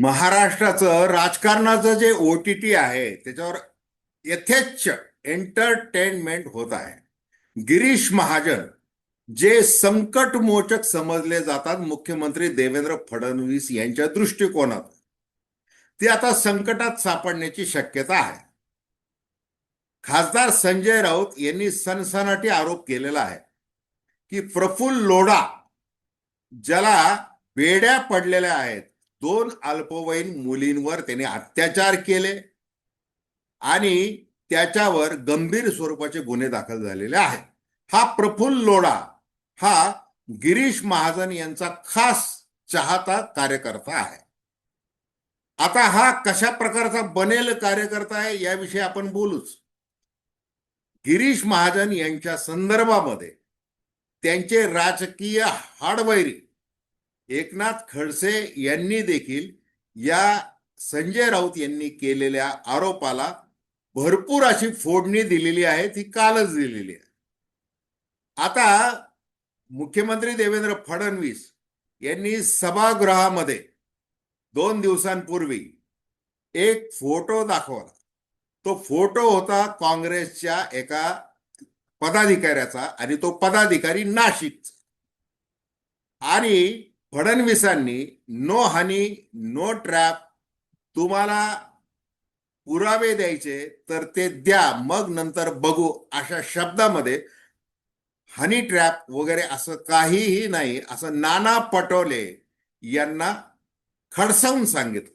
महाराष्ट्राचं राजकारणाचं जे ओ टी टी आहे त्याच्यावर यथेच्छ एंटरटेनमेंट होत आहे. गिरीश महाजन जे संकटमोचक समजले जातात मुख्यमंत्री देवेंद्र फडणवीस यांच्या दृष्टिकोनात ते आता संकटात सापडण्याची शक्यता आहे. खासदार संजय राऊत यांनी सनसनाटी आरोप केलेला आहे की प्रफुल्ल लोढा ज्याला बेड्या पडलेल्या आहेत दोन अल्पवयीन मुलींवर त्याने अत्याचार केले आणि त्याच्यावर गंभीर स्वरूपाचे गुन्हे दाखल झालेले आहेत. हा प्रफुल्ल लोढा हा गिरीश महाजन यांचा खास चाहता कार्यकर्ता आहे. आता हा कशा प्रकारचा बनेल कार्यकर्ता आहे याविषयी आपण बोलूच. गिरीश महाजन यांच्या संदर्भामध्ये त्यांचे राजकीय हाडवैरी एकनाथ खडसे यांनी देखील या संजय राऊत यांनी केलेल्या आरोपाला भरपूर अशी फोडणी दिलेली आहे ती कालच दिलेली आहे. आता मुख्यमंत्री देवेंद्र फडणवीस यांनी सभागृहामध्ये दोन दिवसांपूर्वी एक फोटो दाखवला. तो फोटो होता काँग्रेसच्या एका पदाधिकाऱ्याचा आणि तो पदाधिकारी नाशिकचा. आणि फडणवीसांनी नो हनी नो ट्रॅप तुम्हाला पुरावे द्यायचे तर ते द्या मग नंतर बघू अशा शब्दामध्ये हनी ट्रॅप वगैरे असं काहीही नाही असं नाना पटोले यांना खडसावून सांगितलं.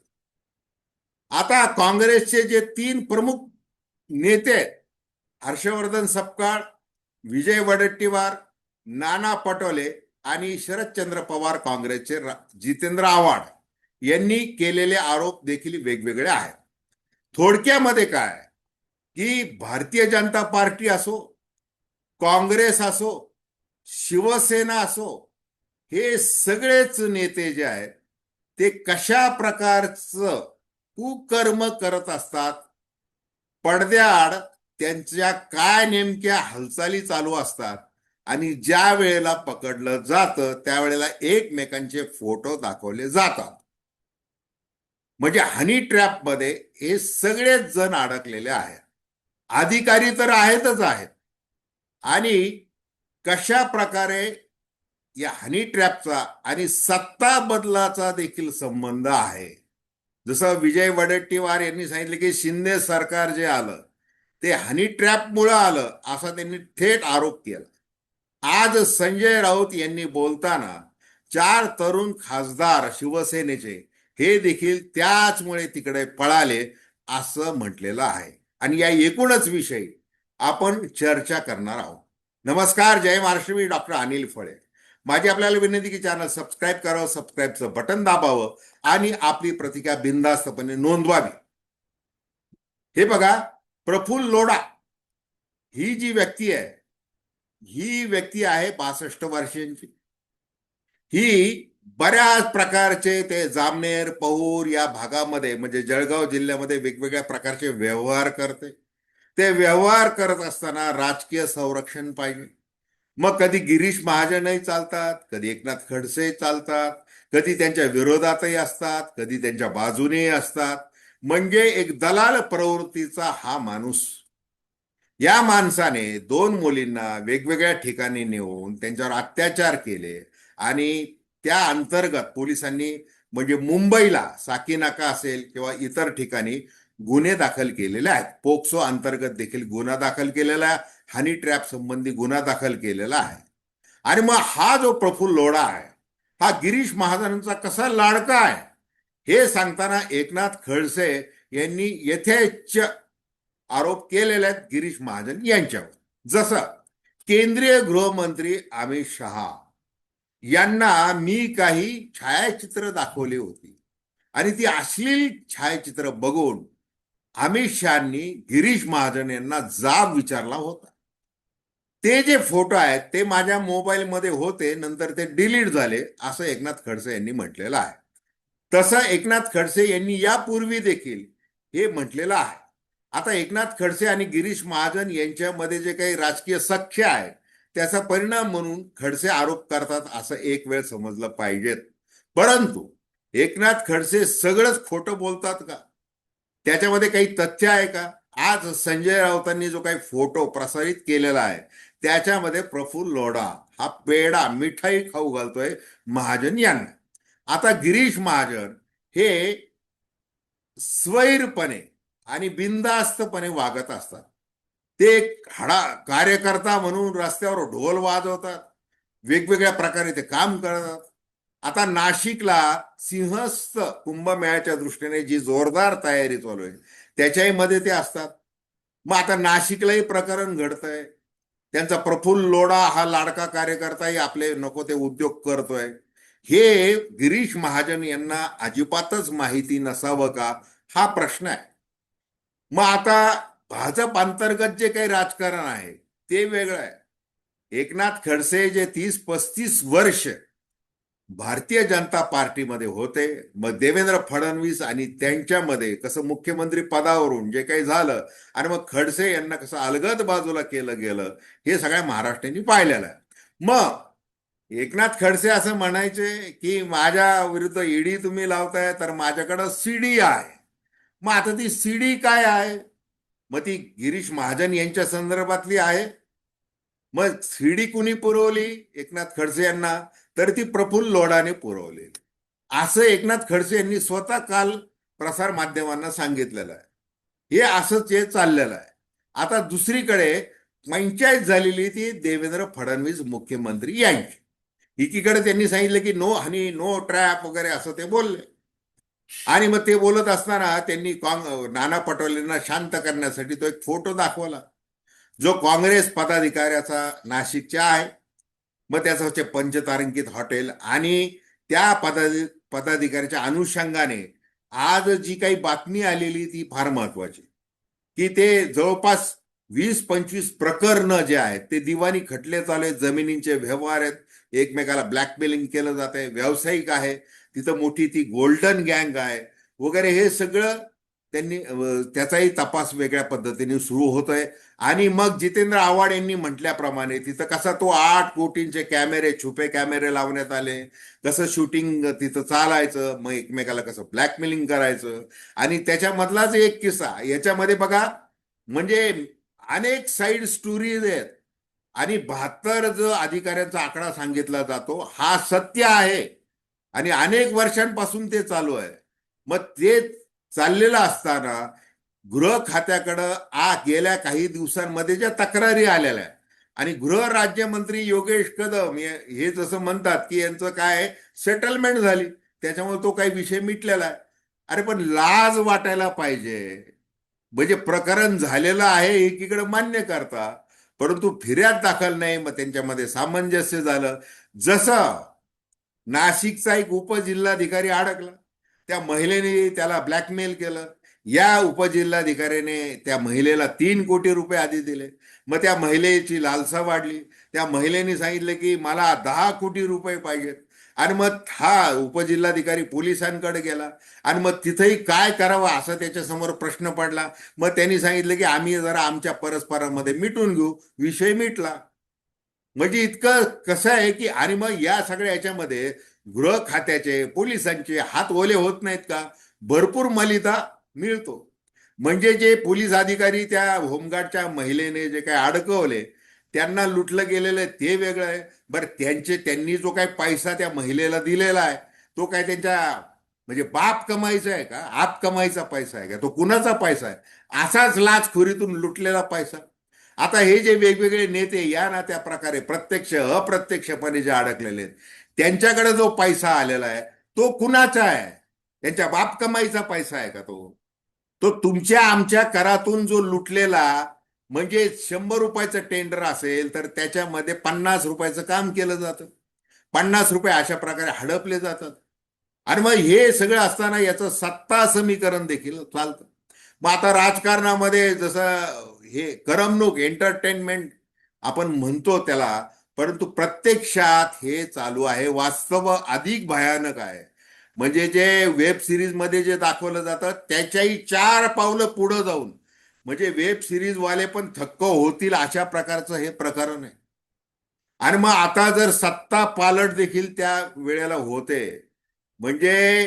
आता काँग्रेसचे जे तीन प्रमुख नेते हर्षवर्धन सपकाळ विजय वडेट्टीवार नाना पटोले आणि शरदचंद्र पवार काँग्रेसचे रा- जितेंद्र आव्हाड यांनी केलेले आरोप देखील वेगवेगळे आहेत. थोडक्यामध्ये काय? की भारतीय जनता पार्टी असो काँग्रेस असो शिवसेना असो हे सगळेच नेते जे आहेत ते कशा प्रकारचं कुकर्म करत असतात पडद्याआड त्यांच्या काय नेमक्या हालचाली चालू असतात आणि ज्या वेळेला पकडलं जातं त्यावेळेला एकमेकांचे फोटो दाखवले जातात. म्हणजे हनी ट्रॅपमध्ये हे सगळेच जण अडकलेले आहेत. अधिकारी तर आहेतच आहेत. आणि कशा प्रकारे या हनी ट्रॅपचा आणि सत्ता बदलाचा देखील संबंध आहे. जसं विजय वडेट्टीवार यांनी सांगितलं की शिंदे सरकार जे आलं ते हनी ट्रॅपमुळं आलं असा त्यांनी थेट आरोप केला. आज संजय राऊत यांनी बोलताना चार तरुण खासदार शिवसेनेचे हे देखील त्याचमुळे तिकडे पळाले असं म्हटलेलं आहे. आणि या एकूणच विषयी आपण चर्चा करणार आहोत. नमस्कार जय महाराष्ट्र मी डॉक्टर अनिल फळे. माझी आपल्याला विनंती की चॅनल सबस्क्राईब करावं सबस्क्राईबचं बटन दाबावं आणि आपली प्रतिक्रिया बिनधास्तपणे नोंदवावी. हे बघा प्रफुल्ल लोडा ही जी व्यक्ती आहे ही व्यक्ती आहे पासष्ट वर्षांची. ही बऱ्याच प्रकारचे ते जामनेर पहूर या भागामध्ये म्हणजे जळगाव जिल्ह्यामध्ये वेगवेगळ्या प्रकारचे व्यवहार करते. ते व्यवहार करत असताना राजकीय संरक्षण पाहिजे. मग कधी गिरीश महाजनही चालतात कधी एकनाथ खडसे चालतात कधी त्यांच्या विरोधातही असतात कधी त्यांच्या बाजूनेही असतात. म्हणजे एक दलाल प्रवृत्तीचा हा माणूस या माणसाने दोन मुलींना वेगवेगळ्या ठिकाणी नेऊन त्यांच्यावर अत्याचार केले आणि त्या अंतर्गत पोलिसांनी म्हणजे मुंबईला साकीनाका असेल किंवा इतर ठिकाणी गुन्हे दाखल केलेले आहेत. पोक्सो अंतर्गत देखील गुन्हा दाखल केलेला आहे. हनी ट्रॅप संबंधी गुन्हा दाखल केलेला आहे. आणि मग हा जो प्रफुल्ल लोढा आहे हा गिरीश महाजनांचा कसा लाडका आहे? हे सांगताना एकनाथ खडसे यांनी यथेच्छ आरोप केलेले आहेत गिरीश महाजन यांच्यावर. जसं केंद्रीय गृहमंत्री अमित शहा यांना मी काही छायाचित्र दाखवली होती. आणि ती अश्लील छायाचित्र बघून अमित शहानी गिरीश महाजन यांना जाब विचारला होता. ते जे फोटो आहेत ते माझ्या मोबाईलमध्ये होते नंतर ते डिलीट झाले असं एकनाथ खडसे यांनी म्हटलेलं आहे. तसं एकनाथ खडसे यांनी यापूर्वी देखील हे म्हटलेलं आहे. आता एकनाथ खडसे आणि गिरीश महाजन यांच्यामध्ये जे काही राजकीय सख्य आहे त्याचा परिणाम म्हणून खडसे आरोप करतात असं एक वेळ समजलं पाहिजेत. परंतु एकनाथ खडसे सगळंच खोटं बोलतात का? त्याच्यामध्ये काही तथ्य आहे का? आज संजय राऊतांनी जो काही फोटो प्रसारित केलेला आहे त्याच्यामध्ये प्रफुल्ल लोढा हा पेडा मिठाई खाऊ घालतोय महाजन यांना. आता गिरीश महाजन हे स्वैरपणे आणि बिनधास्तपणे वागत असतात. ते हडा कार्यकर्ता म्हणून रस्त्यावर ढोल वाजवतात वेगवेगळ्या प्रकारे ते काम करतात. आता नाशिकला सिंहस्थ कुंभमेळ्याच्या दृष्टीने जी जोरदार तयारी चालू आहे त्याच्याही मध्ये ते असतात. मग आता नाशिकलाही प्रकरण घडतंय. त्यांचा प्रफुल्ल लोढा हा लाडका कार्यकर्ताही आपले नको ते उद्योग करतोय. हे गिरीश महाजन यांना अजिबातच माहिती नसावं का? हा प्रश्न आहे. मग आता भाजप अंतर्गत जे काही राजकारण आहे ते वेगळं आहे. एकनाथ खडसे जे तीस पस्तीस वर्ष भारतीय जनता पार्टीमध्ये होते मग देवेंद्र फडणवीस आणि त्यांच्यामध्ये कसं मुख्यमंत्री पदावरून जे काही झालं आणि मग खडसे यांना कसं अलगद बाजूला केलं गेलं हे सगळ्या महाराष्ट्रांनी पाहिलेलं आहे. मग एकनाथ खडसे असं म्हणायचे की माझ्या विरुद्ध ईडी तुम्ही लावताय तर माझ्याकडं सीडी आहे मग आता ती सीडी काय आहे? मग ती गिरीश महाजन यांच्या संदर्भातली आहे. मग सीडी कुणी पुरवली? एकनाथ खडसे यांना. तर ती प्रफुल्ल लोढाने पुरवली असं एकनाथ खडसे यांनी स्वतः काल प्रसार माध्यमांना सांगितलेलं आहे. हे असंच हे चाललेलं आहे. आता दुसरीकडे पंचायत झालेली ती देवेंद्र फडणवीस मुख्यमंत्री यांची. एकीकडे त्यांनी सांगितलं की नो हनी नो ट्रॅप वगैरे असं ते बोलले. आणि मग ते बोलत असताना त्यांनी नाना पटोलेंना शांत करण्यासाठी तो एक फोटो दाखवला. जो काँग्रेस पदाधिकाऱ्याचा नाशिकच्या आहे. मग त्याचं होते पंचतारांकित हॉटेल आणि त्या पदाधि पदाधिकाऱ्याच्या अनुषंगाने आज जी काही बातमी आलेली ती फार महत्वाची की ते जवळपास वीस पंचवीस प्रकरण जे आहेत ते दिवाणी खटले चालू आहेत जमिनींचे व्यवहार आहेत एकमेकाला ब्लॅकमेलिंग केलं जात आहे व्यावसायिक आहे तिथं मोठी ती गोल्डन गँग आहे. वगैरे हे सगळं त्यांनी त्याचाही तपास वेगळ्या पद्धतीने सुरू होतोय. आणि मग जितेंद्र आव्हाड यांनी म्हटल्याप्रमाणे तिथं कसा तो आठ कोटींचे कॅमेरे छुपे कॅमेरे लावण्यात आले. कसं शूटिंग तिथं चालायचं मग एकमेकाला कसं ब्लॅकमेलिंग करायचं. आणि त्याच्यामधलाच एक किस्सा याच्यामध्ये बघा म्हणजे अनेक साईड स्टोरीज आहेत. आणि बहात्तर जो अधिकाऱ्यांचा आकडा सांगितला जातो हा सत्य आहे. आणि अनेक वर्षांपासून ते चालू आहे. मग ते चाललेलं असताना गृह खात्याकडं आ गेल्या काही दिवसांमध्ये ज्या तक्रारी आलेल्या आणि गृह राज्यमंत्री योगेश कदम हे हे जसं म्हणतात की यांचं काय सेटलमेंट झाली. त्याच्यामुळे तो काही विषय मिटलेला आहे. अरे पण लाज वाटायला पाहिजे. म्हणजे प्रकरण झालेलं आहे एकीकडे मान्य करता परंतु फिर्याद दाखल नाही मग त्यांच्यामध्ये सामंजस्य झालं. जसं नाशिकचा एक उपजिल्हाधिकारी अडकला. त्या महिलेने त्याला ब्लॅकमेल केलं. या उपजिल्हाधिकाऱ्याने त्या महिलेला तीन कोटी रुपये आधी दिले. मग त्या महिलेची लालसा वाढली. त्या महिलेने सांगितलं की मला दहा कोटी रुपये पाहिजेत आणि मग हा उपजिल्हाधिकारी पोलिसांकडे गेला. आणि मग तिथेही काय करावं असं त्याच्यासमोर प्रश्न पडला. मग त्यांनी सांगितलं की आम्ही जरा आमच्या परस्परांमध्ये मिटून घेऊ. विषय मिटला. म्हणजे इतकं कसं आहे की आणि मग या सगळ्या याच्यामध्ये गृह खात्याचे पोलिसांचे हात ओले होत नाहीत का? भरपूर मलिदा मिळतो. म्हणजे जे पोलीस अधिकारी त्या होमगार्डच्या महिलेने जे काही अडकवले त्यांना लुटलं गेलेलं आहे ते वेगळं आहे. बरं त्यांचे त्यांनी जो काही पैसा त्या महिलेला दिलेला आहे तो काय त्यांच्या म्हणजे बाप कमाईचा आहे का? आप कमाईचा पैसा आहे का? तो कुणाचा पैसा आहे? असाच लाचखोरीतून लुटलेला पैसा. आता हे जे वेगवेगळे नेते या ना त्या प्रकारे प्रत्यक्ष अप्रत्यक्षपणे जे अडकलेले आहेत त्यांच्याकडे जो पैसा आलेला आहे तो कुणाचा आहे? त्यांच्या बाप कमाईचा पैसा आहे का तो? तो तुमच्या आमच्या करातून जो लुटलेला म्हणजे शंभर रुपयाचं टेंडर असेल तर त्याच्यामध्ये पन्नास रुपयाचं काम केलं जातं. पन्नास रुपये अशा प्रकारे हडपले जातात. आणि मग हे सगळं असताना याचं सत्ता समीकरण देखील चालतं. मग आता राजकारणामध्ये जसं हे करमणूक एंटरटेनमेंट आपण म्हणतो त्याला परंतु प्रत्यक्षात हे चालू आहे. वास्तव अधिक भयानक आहे. म्हणजे जे वेब सिरीजमध्ये जे दाखवलं जातं त्याच्याही चार पावलं पुढं जाऊन. म्हणजे वेब सिरीज वाले पण थक्क होतील अशा प्रकारचं हे प्रकरण आहे. आणि मग आता जर सत्ता पालट देखील त्या वेळेला होते. म्हणजे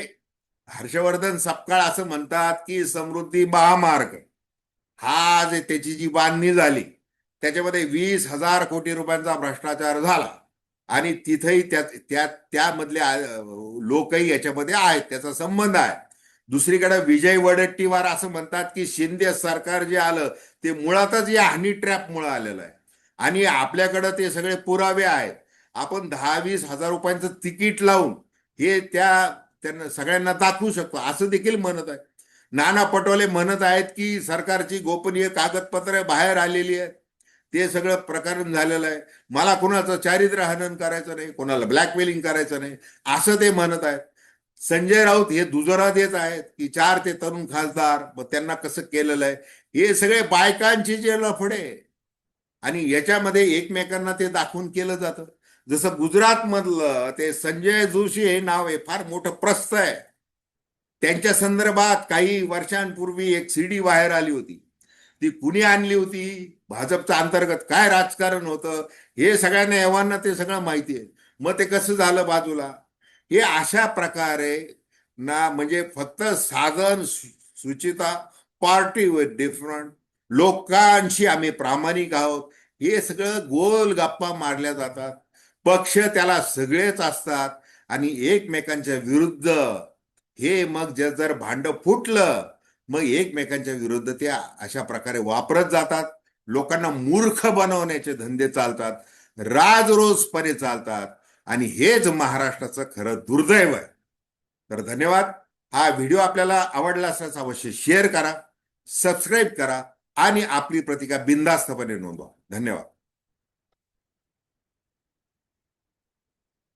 हर्षवर्धन सपकाळ असं म्हणतात की समृद्धी महामार्ग हा जे त्याची जी बांधणी झाली त्याच्यामध्ये वीस हजार कोटी रुपयांचा भ्रष्टाचार झाला. आणि तिथेही त्या त्या त्यामधले लोकही याच्यामध्ये आहेत त्याचा संबंध आहे. दुसरीकडे विजय वडट्टीवार असं म्हणतात की शिंदे सरकार जे आलं ते मुळातच या हनी ट्रॅप मुळे आलेलं आहे. आणि आपल्याकडं ते सगळे पुरावे आहेत. आपण दहा वीस हजार रुपयांचं तिकीट लावून हे त्या त्यांना सगळ्यांना दाखवू शकतो. असं देखील म्हणत आहे. नाना पटोले म्हणत आहेत की सरकारची गोपनीय कागदपत्रे बाहेर आलेली आहेत. ते सगळं प्रकरण झालेलं आहे. मला कुणाचं चारित्र्य हनन करायचं नाही कोणाला ब्लॅकमेलिंग करायचं नाही असं ते म्हणत आहेत. संजय राऊत हे दुजोरा देत आहेत की चार ते तरुण खासदार मग त्यांना कसं केलेलं आहे? हे सगळे बायकांचे जे लफडे. आणि याच्यामध्ये एकमेकांना ते दाखवून केलं जातं. जसं गुजरात मधलं ते संजय जोशी हे नाव आहे फार मोठं प्रस्थ आहे. त्यांच्या संदर्भात काही वर्षांपूर्वी एक सीडी बाहेर आली होती. ती कुणी आणली होती? भाजपचं अंतर्गत काय राजकारण होतं? हे सगळ्यांना एव्हाना ते सगळं माहिती आहे. मग ते कसं झालं बाजूला? हे अशा प्रकारे ना म्हणजे फक्त साधन सुचिता पार्टी विथ डिफरंट लोकांशी आम्ही प्रामाणिक आहोत. हे सगळं गोल गप्पा मारल्या जातात. पक्ष त्याला सगळेच असतात. आणि एकमेकांच्या विरुद्ध हे मग जे जर भांड फुटलं मग एकमेकांच्या विरुद्ध ते अशा प्रकारे वापरत जातात. लोकांना मूर्ख बनवण्याचे धंदे चालतात. राजरोजपणे चालतात. आणि हेच महाराष्ट्राचं खरं दुर्दैव आहे. तर धन्यवाद. हा व्हिडिओ आपल्याला आवडला असल्यास अवश्य शेअर करा सबस्क्राईब करा आणि आपली प्रतिका बिंदास्तपणे नोंदवा. धन्यवाद.